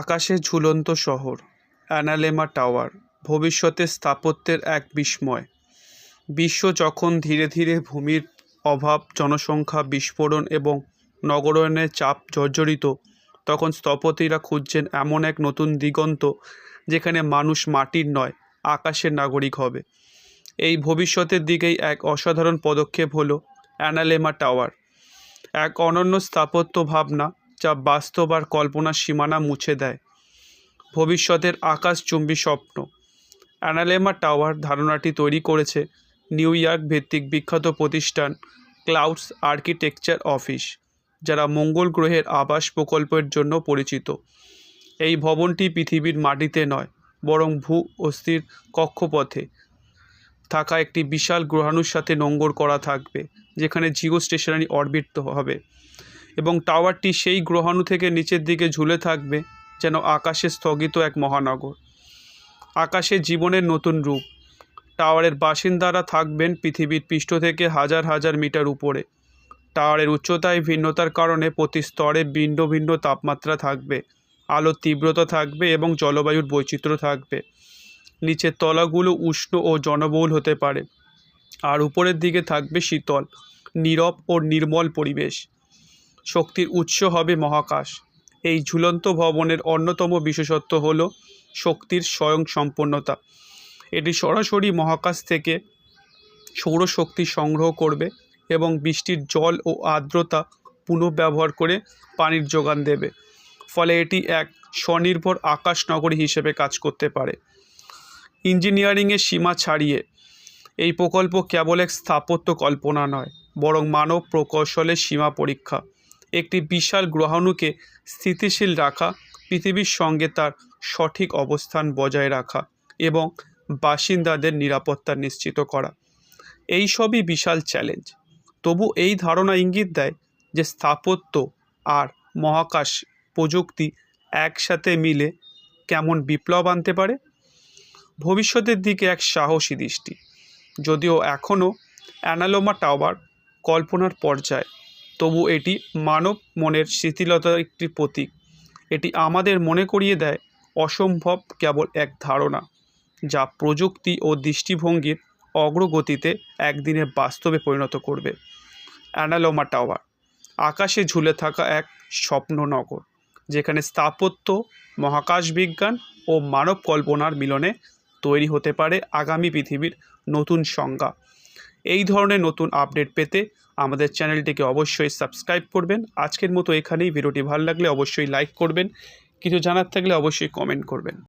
আকাশে ঝুলন্ত শহর, অ্যানালেমা টাওয়ার ভবিষ্যতে স্থাপত্যের এক বিস্ময়। বিশ্ব যখন ধীরে ধীরে ভূমির অভাব, জনসংখ্যা বিস্ফোরণ এবং নগরায়নের চাপ জর্জরিত, তখন স্থপতিরা খুঁজছেন এমন এক নতুন দিগন্ত যেখানে মানুষ মাটির নয়, আকাশের নাগরিক হবে। এই ভবিষ্যতের দিকেই এক অসাধারণ পদক্ষেপ হলো অ্যানালেমা টাওয়ার। এক অনন্য স্থাপত্য ভাবনা যা বাস্তব আর কল্পনার সীমানা মুছে দেয়। ভবিষ্যতের আকাশচুম্বী স্বপ্ন। অ্যানালেমা টাওয়ার ধারণাটি তৈরি করেছে নিউ ইয়র্ক ভিত্তিক বিখ্যাত প্রতিষ্ঠান ক্লাউডস আর্কিটেকচার অফিস, যারা মঙ্গল গ্রহের আবাস প্রকল্পের জন্য পরিচিত। এই ভবনটি পৃথিবীর মাটিতে নয়, বরং ভূ অস্থির কক্ষপথে। থাকা একটি বিশাল গ্রহাণুর সাথে নোঙ্গর করা থাকবে, যেখানে জিও স্টেশনারি অরবিট হবে। এবং টাওয়ারটি সেই গ্রহাণু থেকে নিচের দিকে ঝুলে থাকবে, যেন আকাশে স্থগিত এক মহানগর। আকাশে জীবনের নতুন রূপ। টাওয়ারের বাসিন্দারা থাকবেন পৃথিবীর পৃষ্ঠ থেকে হাজার হাজার মিটার উপরে। টাওয়ারের উচ্চতায় ভিন্নতার কারণে প্রতি স্তরে ভিন্ন ভিন্ন তাপমাত্রা থাকবে। আলোর তীব্রতা থাকবে এবং জলবায়ুর বৈচিত্র্য থাকবে। নিচের তলাগুলো উষ্ণ ও জনবহুল হতে পারে। আর উপরের দিকে থাকবে শীতল, নীরব ও নির্মল পরিবেশ। শক্তির উৎস হবে মহাকাশ। এই ঝুলন্ত ভবনের অন্যতম বিশেষত্ব হল শক্তির স্বয়ংসম্পন্নতা এটি সরাসরি মহাকাশ থেকে সৌরশক্তি সংগ্রহ করবে এবং বৃষ্টির জল ও আর্দ্রতা পুনঃব্যবহার করে পানির যোগান দেবে। ফলে এটি এক স্বনির্ভর আকাশ নগরী হিসেবে কাজ করতে পারে। ইঞ্জিনিয়ারিংয়ের সীমা ছাড়িয়ে, এই প্রকল্প কেবল এক স্থাপত্য কল্পনা নয়, বরং মানব প্রকৌশলের সীমা পরীক্ষা। একটি বিশাল গ্রহাণুকে স্থিতিশীল রাখা, পৃথিবীর সঙ্গে তার সঠিক অবস্থান বজায় রাখা এবং বাসিন্দাদের নিরাপত্তা নিশ্চিত করা। এই সবই বিশাল চ্যালেঞ্জ। তবু এই ধারণা ইঙ্গিত দেয় যে স্থাপত্য আর মহাকাশ প্রযুক্তি একসাথে মিলে কেমন বিপ্লব আনতে পারে? ভবিষ্যতের দিকে এক সাহসী দৃষ্টি। যদিও এখনও অ্যানালোমা টাওয়ার কল্পনার পর্যায়ে তবু এটি মানব মনের শিথিলতার একটি প্রতীক। এটি আমাদের মনে করিয়ে দেয়, অসম্ভব কেবল এক ধারণা, যা প্রযুক্তি ও দৃষ্টিভঙ্গির অগ্রগতিতে একদিনে বাস্তবে পরিণত করবে। অ্যানালোমা টাওয়ার, আকাশে ঝুলে থাকা এক স্বপ্ননগর, যেখানে স্থাপত্য মহাকাশ বিজ্ঞান ও মানব কল্পনার মিলনে তৈরি হতে পারে আগামী পৃথিবীর নতুন সংজ্ঞা। এই ধরনের নতুন আপডেট পেতে আমাদের চ্যানেলটিকে অবশ্যই সাবস্ক্রাইব করবেন। আজকের মতো এখানেই। ভিডিওটি ভালো লাগলে অবশ্যই লাইক করবেন। কিছু জানার থাকলে অবশ্যই কমেন্ট করবেন।